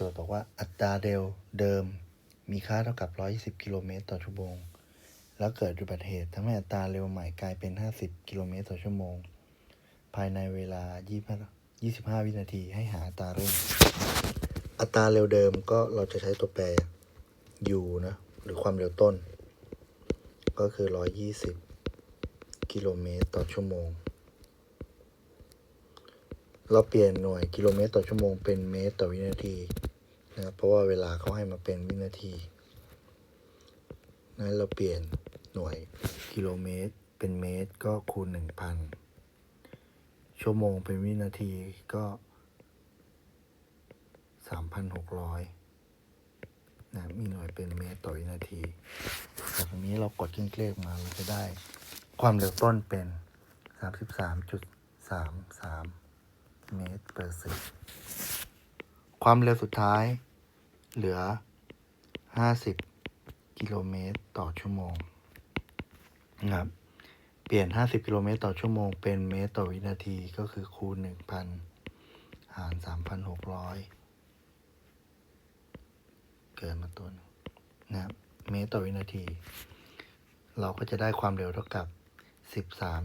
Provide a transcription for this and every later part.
โจทย์บอกว่าอัตราเร็วเดิมมีค่าเท่ากับ 120 กิโลเมตรต่อชั่วโมง แล้วเกิดอุบัติเหตุทำให้อัตราเร็วใหม่กลายเป็น 50 กิโลเมตรต่อชั่วโมง ภายในเวลา 25 วินาทีให้หาอัตราเร่ง อัตราเร็วเดิมก็เราจะใช้ตัวแปร u นะ หรือความเร็วต้น ก็คือ 120 กิโลเมตรต่อชั่วโมง เราเปลี่ยนหน่วยกิโลเมตรต่อชั่วโมงเป็นเมตรต่อวินาที นะครับเพราะว่าเวลาเขาให้มาเป็นวินาทีนั้นเราเปลี่ยนหน่วยกิโลเมตร เป็นเมตรก็คูณ 1,000 ชั่วโมงเป็นวินาทีก็ 3,600 นะมีหน่วยเป็นเมตรต่อวินาทีจากนี้เรากดเครื่องเลขมาเราจะได้ ความเร็วต้นเป็น 33.33 เมตรเปอร์เซกความเร็วสุดท้าย เหลือ 50 กิโลเมตรต่อชั่วโมงนะครับ เปลี่ยน 50 กิโลเมตรต่อชั่วโมง เป็นเมตรต่อวินาทีก็คือคูณ 1,000 หาร 3,600 เกินมาตัวนึงนะครับ เมตรต่อวินาที เราก็จะได้ความเร็วเท่ากับ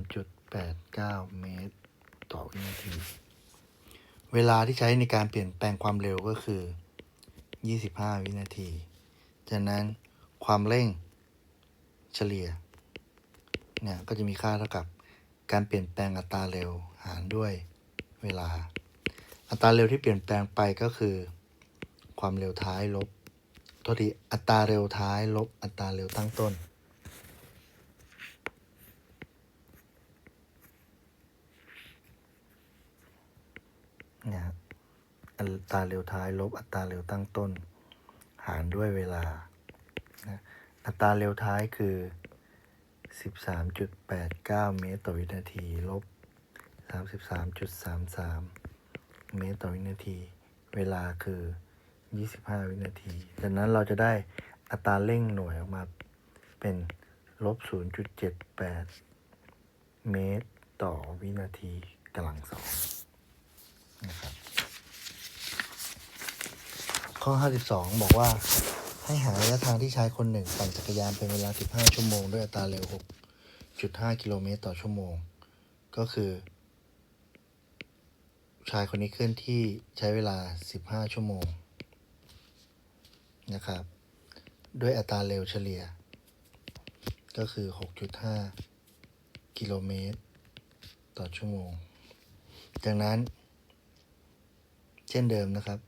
13.89 เมตรต่อวินาที เวลาที่ใช้ในการเปลี่ยนแปลงความเร็วก็คือ 25 วินาที จากนั้นความเร่งเฉลี่ยเนี่ยก็จะมีค่าเท่ากับการเปลี่ยนแปลงอัตราเร็วหารด้วยเวลา อัตราเร็วที่เปลี่ยนแปลงไปก็คือ ความเร็วท้ายลบโทษทีอัตราเร็วท้ายลบอัตราเร็วตั้งต้นนะครับ อัตราเร็วท้ายลบอัตราเร็วตั้งต้น หารด้วยเวลา อัตราเร็วท้ายคือ 13.89 เมตรต่อวินาที ลบ 33.33 เมตรต่อวินาที เวลาคือ 25 วินาที ดังนั้นเราจะได้อัตราเร่งหน่วยออกมาเป็นลบ 0.78 เมตรต่อวินาทีกำลังสองนะครับ ข้อ 52 บอกว่า ให้หาระยะทางที่ชายคนหนึ่งปั่นจักรยานเป็นเวลา 15 ชั่วโมง ด้วยอัตราเร็ว 6.5 กิโลเมตรต่อชั่วโมง ก็คือ ชายคนนี้เคลื่อนที่ใช้เวลา 15 ชั่วโมงนะครับ ด้วยอัตราเร็วเฉลี่ย ก็คือ 6.5 กิโลเมตร ต่อชั่วโมงจากนั้น เช่นเดิมนะครับ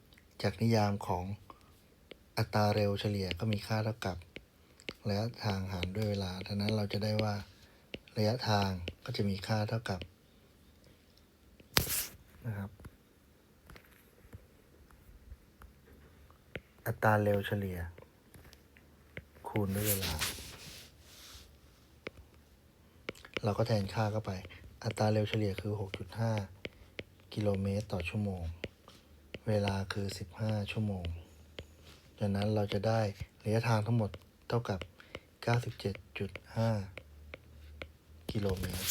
จากนิยามของอัตราเร็วเฉลี่ยก็มีค่าเท่ากับระยะทางหารด้วยเวลาดังนั้นเราจะได้ว่าระยะทางก็จะมีค่าเท่ากับนะครับ อัตราเร็วเฉลี่ย คูณด้วยเวลา เราก็แทนค่าเข้าไป อัตราเร็วเฉลี่ยคือ 6.5 กิโลเมตรต่อชั่วโมง เวลาคือ 15 ชั่วโมง จากนั้นเราจะได้ระยะทางทั้งหมดเท่ากับ 97.5 กิโลเมตร